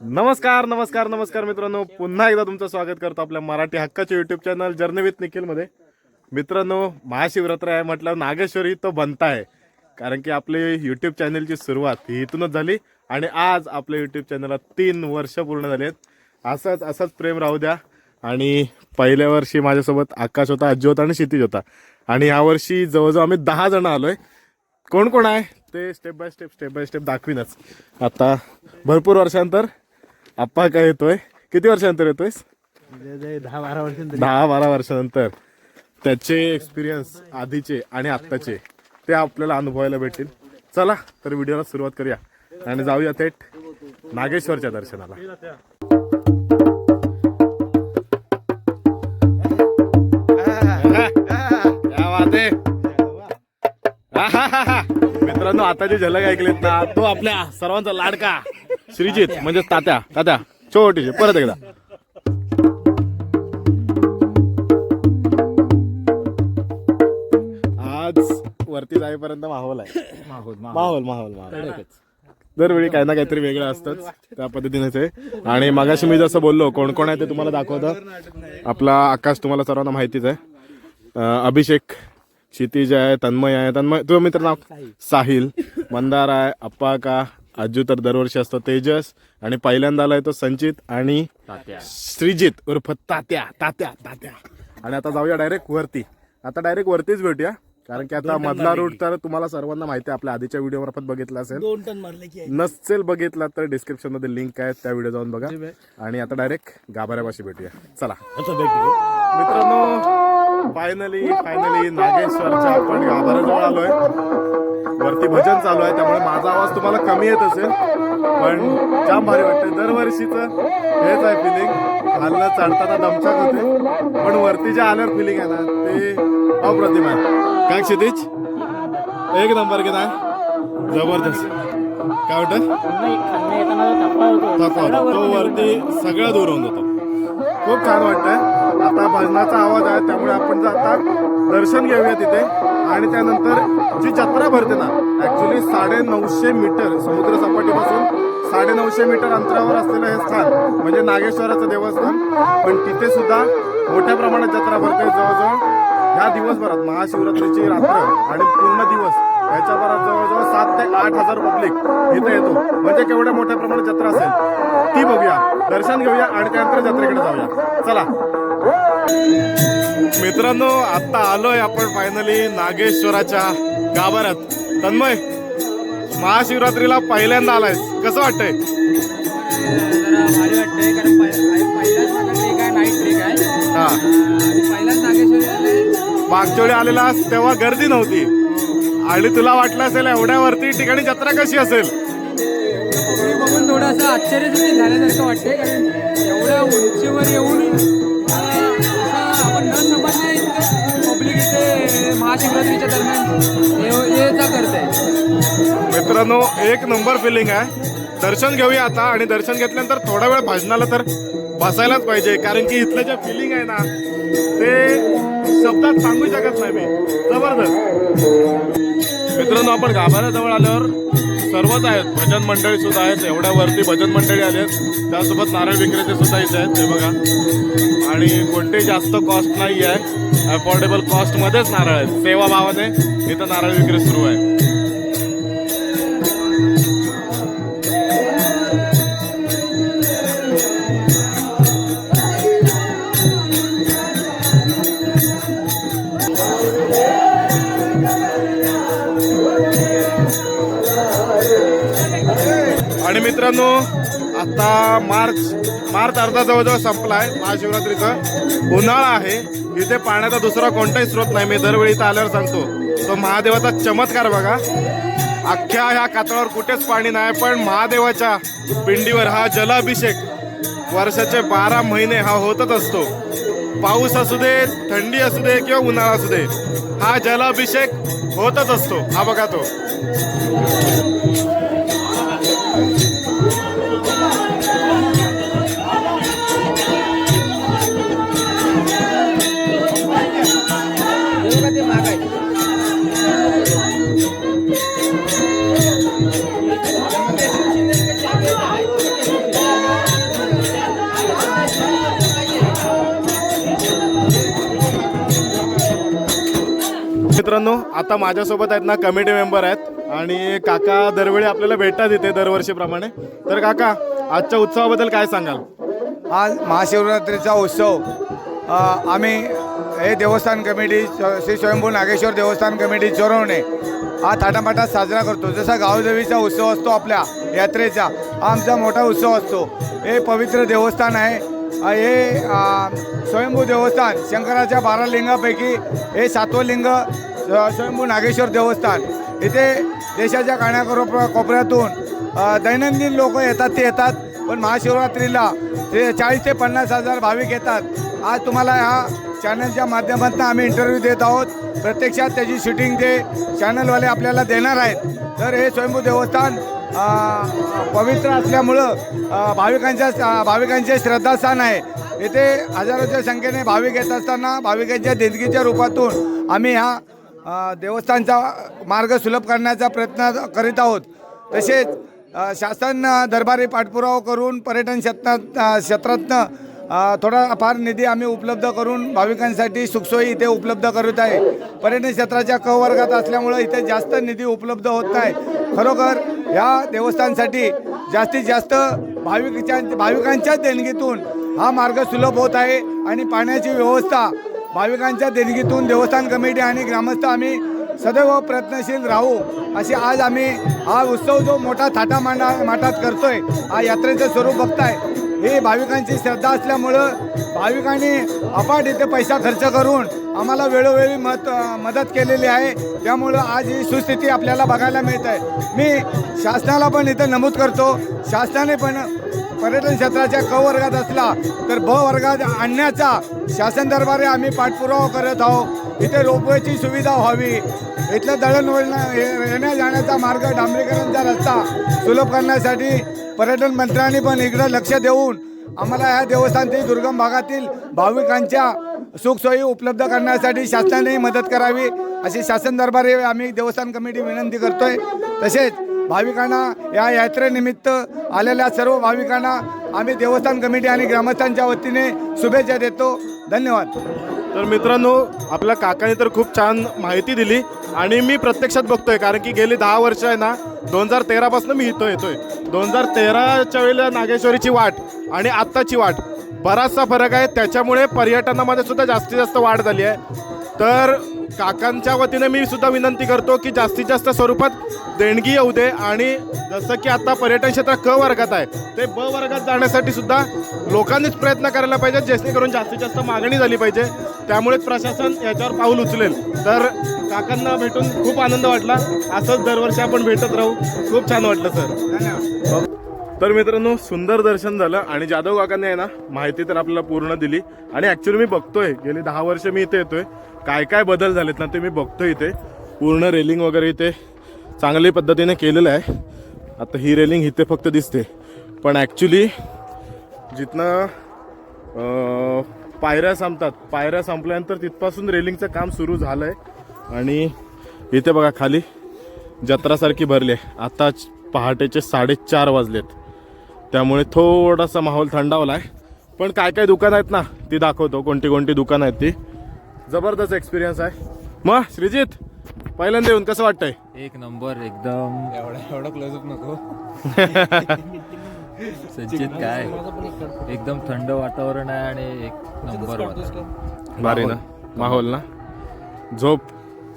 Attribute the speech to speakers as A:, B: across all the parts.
A: नमस्कार नमस्कार नमस्कार मित्रांनो. पुन्हा एकदा तुमचं स्वागत करतो आपल्या मराठी हक्काच्या युट्यूब चॅनल जर्नी निखिलमध्ये. मित्रांनो महाशिवरात्र आहे म्हटलं नागेश्वरी तो बनताय. कारण की आपली यूट्यूब चॅनलची सुरुवात ही इथूनच झाली आणि आज आपल्या यूट्यूब चॅनलला तीन वर्ष पूर्ण झाली आहेत. असंच असंच प्रेम राहू द्या. आणि पहिल्या वर्षी माझ्यासोबत आकाश होता आजी होता आणि क्षितिज होता. आणि यावर्षी जवळजवळ आम्ही दहा जण आलोय. कोण कोण आहे? ते step by step step by step दाखवीनच. आता भरपूर वर्षांतर आप्पा काय येतोय? किती वर्षानंतर येतोयस?
B: दहा बारा वर्ष
A: दहा बारा वर्षानंतर. त्याचे एक्सपिरियन्स आधीचे आणि आत्ताचे ते आपल्याला अनुभवायला भेटतील. चला तर व्हिडिओला सुरुवात करूया. आणि जाऊया थेट नागेश्वरच्या दर्शनाला. मित्रांनो आता जी झलक ऐकलीत ना तो आपल्या सर्वांचा लाडका. श्रीजित म्हणजे तात्या तात्या. छोटीचे परत एकदा. आज वरती जाईपर्यंत माहोल आहे.
B: माहोल
A: माहोल. माहोल माहोल दरवेळी काही ना काहीतरी वेगळं असतंच त्या पद्धतीनेच आहे. आणि मगाशी मी जसं बोललो कोण कोण आहे ते तुम्हाला दाखवतं. आपला आकाश तुम्हाला सर्वांना माहितीच आहे. अं, अभिषेक क्षितिज आहे तन्मय आहे. तन्मय तुझं मित्र नाव? साहिल. मंदार आहे अप्पा का? अज्जू तर दरवर्षी असतो तेजस आणि पहिल्यांदा आलाय तो संचित आणि श्रीजित उर्फ तात्या तात्या तात्या. आणि आता जाऊया डायरेक्ट वरती. आता डायरेक्ट वरतीच भेटूया कारण की आता मधला रूट तर तुम्हाला सर्वांना माहिती आहे आपल्या आधीच्या व्हिडिओ मार्फत बघितला असेल.
B: दोन टन मारले की
A: नसेल बघितला तर डिस्क्रिप्शनमध्ये लिंक आहे त्या व्हिडिओ जाऊन बघा. आणि आता डायरेक्ट गाभाऱ्यापाशी भेटूया. चला. मित्रांनो फायनली फायनली नागेश्वरच्या आपण गाभाऱ्याजवळ आलोय. वरती भजन चालू आहे त्यामुळे माझा आवाज तुम्हाला कमी येत असेल. पण जाम भारी वाटतंय. दरवर्षीच हेच आहे फिलिंग खालनं चढताना दमछाक होते. पण वरती जे आल्यावर फिलिंग आहे ना ते अप्रतिम आहे. काय क्षितिज? एक नंबर नाही जबरदस्त. काय वाटत? थकवा तो वरती सगळं दूर होऊन जातो. खूप छान वाटतंय. आता भजनाचा आवाज आहे त्यामुळे आपण आता दर्शन घेऊया तिथे. आणि त्यानंतर जी जत्रा भरते ना ऍक्च्युली साडे नऊशे मीटर समुद्र सपाटीपासून साडे नऊशे मीटर अंतरावर असलेलं हे स्थान म्हणजे नागेश्वराचं देवस्थान. पण तिथे सुद्धा मोठ्या प्रमाणात जत्रा भरते जवळजवळ ह्या दिवसभरात महाशिवरात्रीची रात्र आणि पूर्ण दिवस याच्याभरात जवळजवळ सात ते आठ हजार पब्लिक इथे येतो. म्हणजे केवढ्या मोठ्या प्रमाणात जत्रा असेल ती बघूया. दर्शन घेऊया आणि त्यानंतर जत्रेकडे जाऊया. चला. मित्रांनो आता आलोय आपण फायनली नागेश्वराच्या गाभाऱ्यात तन्मय महाशिवरात्रीला पहिल्यांदा आलाय कसं वाटतंय?
C: भारी वाटतंय कारण आहे नाईट ट्रेक आहे.
A: हा.
C: नागेश्वरी
A: मागच्या वेळी आलेला तेव्हा गर्दी नव्हती. आणि तुला वाटलं असेल एवढ्या वरती ठिकाणी जत्रा कशी असेल?
C: बघून थोडं असं आश्चर्यचकित झाल्यासारखं वाटतंय कारण एवढ्या उंचीवर येऊन महाशिवरात्रीच्या दरम्यान ये- जा करते
A: मित्रांनो एक नंबर फिलिंग आहे. दर्शन घेऊया आता. आणि दर्शन घेतल्यानंतर थोडा वेळ भाजनाला तर बसायलाच पाहिजे. कारण की इथलं जे फिलिंग आहे ना ते शब्दात सांगू शकत नाही मी. जबरदस्त. मित्रांनो आपण गाभाऱ्याजवळ आल्यावर सर्वच आहेत. भजन मंडळी सुद्धा आहेत. एवढ्या वरती भजन मंडळी आले आहेत. त्यासोबत नारळ विक्रेते सुद्धा इथे आहेत. ते बघा. आणि कोणतेही जास्त कॉस्ट नाही आहे अफोर्डेबल कॉस्टमध्येच नारळ आहेत. सेवाभावाने इथं नारळ विक्री सुरू आहे. आणि मित्रांनो आता मार्च मार्च अर्धा जवळजवळ आहे महाशिवरात्रीचा उन्हाळा आहे. इथे पाण्याचा दुसरा कोणताही स्रोत नाही. मी दरवेळी इथं आल्यावर सांगतो. तो महादेवाचा चमत्कार बघा. अख्ख्या ह्या कातळावर कुठेच पाणी नाही पण महादेवाच्या पिंडीवर हा जलाभिषेक वर्षाचे बारा महिने हा होतच असतो. पाऊस असू दे थंडी असू दे किंवा उन्हाळा असू दे हा जलाभिषेक होतच असतो. हा बघा तो. मित्रांनो आता माझ्यासोबत आहेत ना कमिटी मेंबर आहेत आणि काका दरवेळी आपल्याला भेटतात इथे दरवर्षीप्रमाणे. तर काका आजच्या उत्सवाबद्दल काय सांगाल?
D: आज महाशिवरात्रीचा उत्सव. आम्ही हे देवस्थान कमिटी श्री स्वयंभू नागेश्वर देवस्थान कमिटी चोरवणे हा थाटामाटात साजरा करतो. जसा गावदेवीचा उत्सव असतो आपल्या यात्रेचा हा आमचा मोठा उत्सव असतो. हे पवित्र देवस्थान आहे. हे स्वयंभू देवस्थान शंकराच्या बारा लिंगापैकी हे सातवं लिंग स्वयंभू नागेश्वर देवस्थान. इथे देशाच्या कानाकोप कोपऱ्यातून दैनंदिन लोक येतात ते येतात. पण महाशिवरात्रीला ते चाळीस ते पन्नास हजार भाविक येतात. आज तुम्हाला ह्या चॅनलच्या माध्यमातून आम्ही इंटरव्ह्यू देत आहोत. प्रत्यक्षात त्याची शूटिंग ते चॅनलवाले आपल्याला देणार आहेत. तर हे स्वयंभू देवस्थान पवित्र असल्यामुळं भाविकांच्या भाविकांचे श्रद्धास्थान आहे. येथे हजारोच्या संख्येने भाविक येत असताना भाविकांच्या देणगीच्या रूपातून आम्ही ह्या देवस्थानचा मार्ग सुलभ करण्याचा प्रयत्न करीत आहोत. तसेच शासन दरबारी पाठपुरावा करून पर्यटन क्षेत्रात क्षेत्रातनं थोडाफार थोडा फार निधी आम्ही उपलब्ध करून भाविकांसाठी सुखसोयी इथे उपलब्ध करत आहे. पर्यटन क्षेत्राच्या क वर्गात असल्यामुळं इथे जास्त निधी उपलब्ध होत नाही. खरोखर या देवस्थानसाठी जास्तीत जास्त भाविकांच्या भाविकांच्या देणगीतून हा मार्ग सुलभ होत आहे आणि पाण्याची व्यवस्था भाविकांच्या देणगीतून देवस्थान कमिटी आणि ग्रामस्थ आम्ही सदैव प्रयत्नशील राहू अशी आज आम्ही हा उत्सव जो मोठा थाटा मांडा माटात करतोय हा यात्रेचं स्वरूप बघताय. ही भाविकांची श्रद्धा असल्यामुळं भाविकांनी अपाट इथे पैसा खर्च करून आम्हाला वेळोवेळी मत मदत केलेली आहे. त्यामुळं आज ही सुस्थिती आपल्याला बघायला मिळत आहे. मी शासनाला पण इथं नमूद करतो. शासनाने पण पर्यटन क्षेत्राच्या क वर्गात असला तर ब वर्गात आणण्याचा शासन दरबारे आम्ही पाठपुरावा करत आहोत. इथे रोपवेची सुविधा व्हावी. इथलं दळणवळण ये- येण्या जाण्याचा मार्ग डांबरीकरणचा रस्ता सुलभ करण्यासाठी पर्यटन मंत्र्यांनी पण इकडं लक्ष देऊन आम्हाला ह्या देवस्थानतील दुर्गम भागातील भाविकांच्या सुखसोयी उपलब्ध करण्यासाठी शासनाने मदत करावी. अशी शासन दरबारी आम्ही देवस्थान कमिटी विनंती करतोय. तसेच भाविकांना या यात्रेनिमित्त आलेल्या सर्व भाविकांना आम्ही देवस्थान कमिटी आणि ग्रामस्थांच्या वतीने शुभेच्छा देतो. धन्यवाद.
A: तर मित्रांनो आपल्या काकाने तर खूप छान माहिती दिली आणि मी प्रत्यक्षात बघतोय कारण की गेली दहा वर्ष आहे ना दोन हजार तेरापासून मी इथं येतोय. दोन हजार तेराच्या वेळेला नागेश्वरीची वाट आणि आत्ताची वाट बराचसा फरक आहे. त्याच्यामुळे पर्यटनामध्ये सुद्धा जास्तीत जास्त वाढ झाली आहे. तर काकांच्या वतीने मी सुद्धा विनंती करतो की जास्तीत जास्त स्वरूपात देणगी येऊ दे आणि जसं की आता पर्यटन क्षेत्र क वर्गात आहे ते ब वर्गात जाण्यासाठी सुद्धा लोकांनीच प्रयत्न करायला पाहिजे जेणेकरून जास्तीत जास्त मागणी झाली पाहिजे. त्यामुळेच प्रशासन याच्यावर पाऊल उचलेल. तर काकांना भेटून खूप आनंद वाटला. असंच दरवर्षी आपण भेटत राहू. खूप छान वाटलं सर. तर मित्रांनो सुंदर दर्शन झालं आणि जाधव काकांनी आहे ना माहिती तर आपल्याला पूर्ण दिली. आणि ॲक्च्युली मी बघतोय गेली दहा वर्ष मी इथे येतोय. काय काय बदल झालेत ना ते मी बघतोय इथे. पूर्ण रेलिंग वगैरे इथे. चांगल्या पद्धतीने केलेलं आहे. आता ही रेलिंग इथे फक्त दिसते. पण ॲक्च्युली जिथनं पायऱ्या संपतात. पायऱ्या संपल्यानंतर तिथपासून रेलिंगचं काम सुरू झालं आहे आणि इथे बघा खाली जत्रासारखी भरली आहे. आता पहाटेचे साडेचार वाजलेत. त्यामुळे थोडासा माहोल थंडावला आहे. पण काय काय दुकानं आहेत ना ती दाखवतो. कोणती कोणती दुकानं आहेत ती. जबरदस्त एक्सपिरियन्स आहे. मग श्रीजित पहिल्यांदा येऊन कसं वाटतंय?
E: एक नंबर एकदम. एवढा एवढा क्लोजअप नको. संचित काय? एकदम थंड वातावरण आहे आणि एक नंबर वातावरण.
A: भारी ना. माहोल. ना. झोप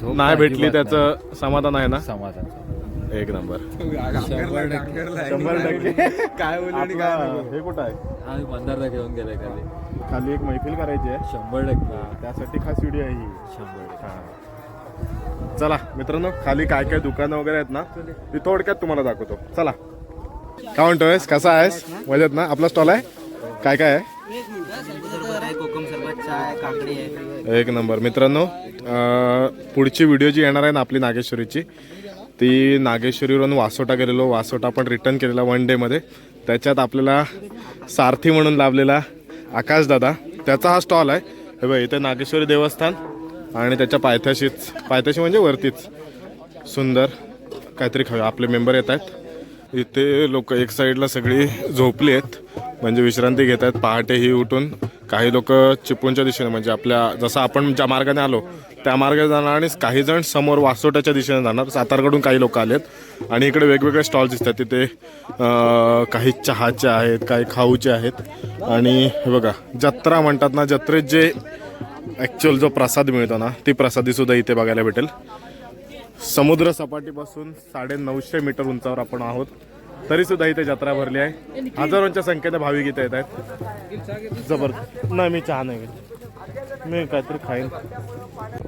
E: झोप
A: नाही भेटली
E: अजिबात
A: त्याचं समाधान आहे ना?
E: समाधान.
A: एक नंबर.
E: शंभर टक्के.
A: शंभर टक्के. काय हे कुठं आहे?
E: आम्ही मंदारला घेऊन गेलाय खाली.
A: खाली एक मैफिल करायची आहे.
E: शंभर टक्के.
A: त्यासाठी खास व्हिडिओ आहे ही.
E: शंभर टक्के.
A: हा. चला मित्रांनो खाली काय काय दुकानं वगैरे आहेत ना ती थोडक्यात तुम्हाला दाखवतो. चला. काय म्हणतोयस कसा आहेस? मजेत ना? आपला स्टॉल आहे? काय काय आहे? एक नंबर. मित्रांनो पुढची व्हिडिओ जी येणार आहे ना आपली नागेश्वरीची ती नागेश्वरीवरून वासोटा गेलेलो. वासोटा आपण रिटर्न केलेला वन डेमध्ये त्याच्यात आपल्याला सारथी म्हणून लाभलेला आकाशदादा त्याचा हा स्टॉल आहे. हे बघ इथे नागेश्वरी देवस्थान. आणि त्याच्या पायथ्याशीच पायथ्याशी म्हणजे वरतीच. सुंदर. काहीतरी खाऊ आपले मेंबर येत आहेत. इथे लोक एक साईडला सगळी झोपली आहेत. म्हणजे विश्रांती घेत आहेत. पहाटेही उठून काही लोक चिपळूणच्या दिशेने म्हणजे आपल्या जसं आपण ज्या मार्गाने आलो त्या मार्गाने जाणार आणि काही जण समोर वासोट्याच्या दिशेने जाणार. सातारकडून काही लोक आलेत. आणि इकडे वेगवेगळे स्टॉल्स दिसतात. तिथे काही चहाचे आहेत काही खाऊचे आहेत. आणि हे बघा जत्रा म्हणतात ना जत्रेत जे ॲक्च्युअल जो प्रसाद मिळतो ना ती प्रसादीसुद्धा इथे बघायला भेटेल. समुद्र सपाटीपासून साडे नऊशे मीटर उंचावर आपण आहोत. तरी सुद्धा इथे जत्रा भरली आहे. हजारोंच्या संख्येने भाविक इथे येत आहेत. जबरदस्त नाही मी चहा नाही घेत. मी काहीतरी खाईन.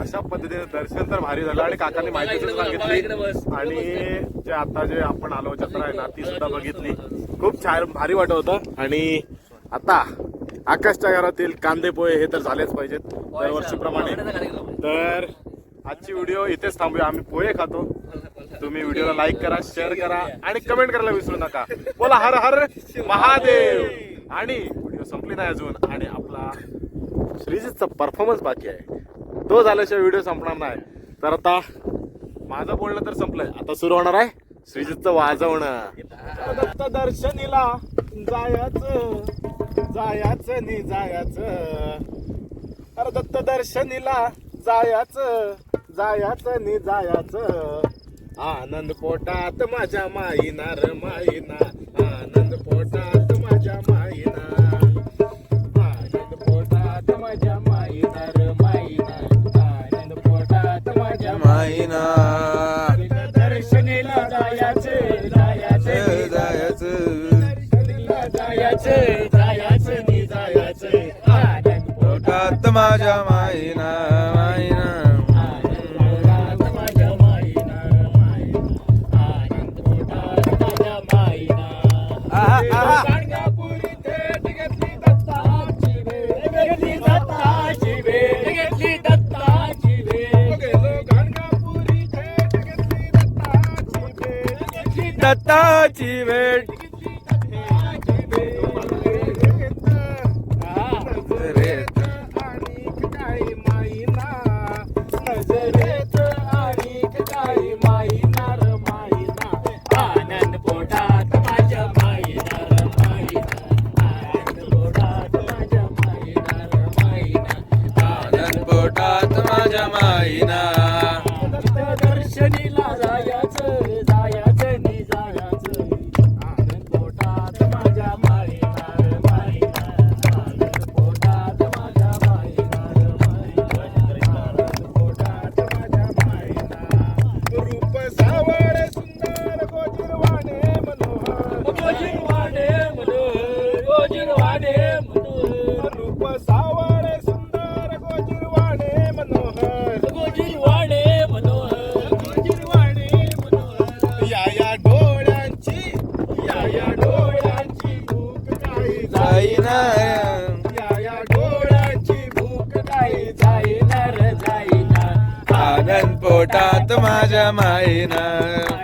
A: अशा पद्धतीने दर्शन तर भारी झालं आणि काकांनी माहिती सांगितली. आणि जे आता जे आपण आलो जत्रा आहे ना ती सुद्धा बघितली. खूप छान भारी वाटत होतं. आणि आता आकाशच्या घरातील कांदे पोहे हे तर झालेच पाहिजेत दरवर्षीप्रमाणे. तर आजची व्हिडिओ इथेच थांबूया. आम्ही पोहे खातो. तुम्ही व्हिडिओला लाईक करा शेअर करा आणि कमेंट करायला विसरू नका. बोला हर हर महादेव. आणि व्हिडिओ संपली नाही अजून. आणि आपला श्रीजितचा परफॉर्मन्स बाकी आहे. तो झाल्याशिवाय व्हिडिओ संपणार नाही. तर आता माझं बोलणं तर संपलंय. आता सुरू होणार आहे श्रीजितचं वाजवणं. दत्त दर्शनीला जायचं. जायचं नि जायचं. अरे दत्त दर्शनीला जायचं जायचं नि जायचं. आनंद पोटात माझ्या माईना र माईना आनंद पोटात माझ्या माईना. आनंद पोटात माझ्या माईना र माईना आनंद पोटात माझ्या
F: माईना.
A: दर्शनीला जायचे जायचे दर्शनीला जायचे. जायचं
F: पोटात माझ्या माईना माईना दत्ताची
A: पोटात माझ्या
F: माईना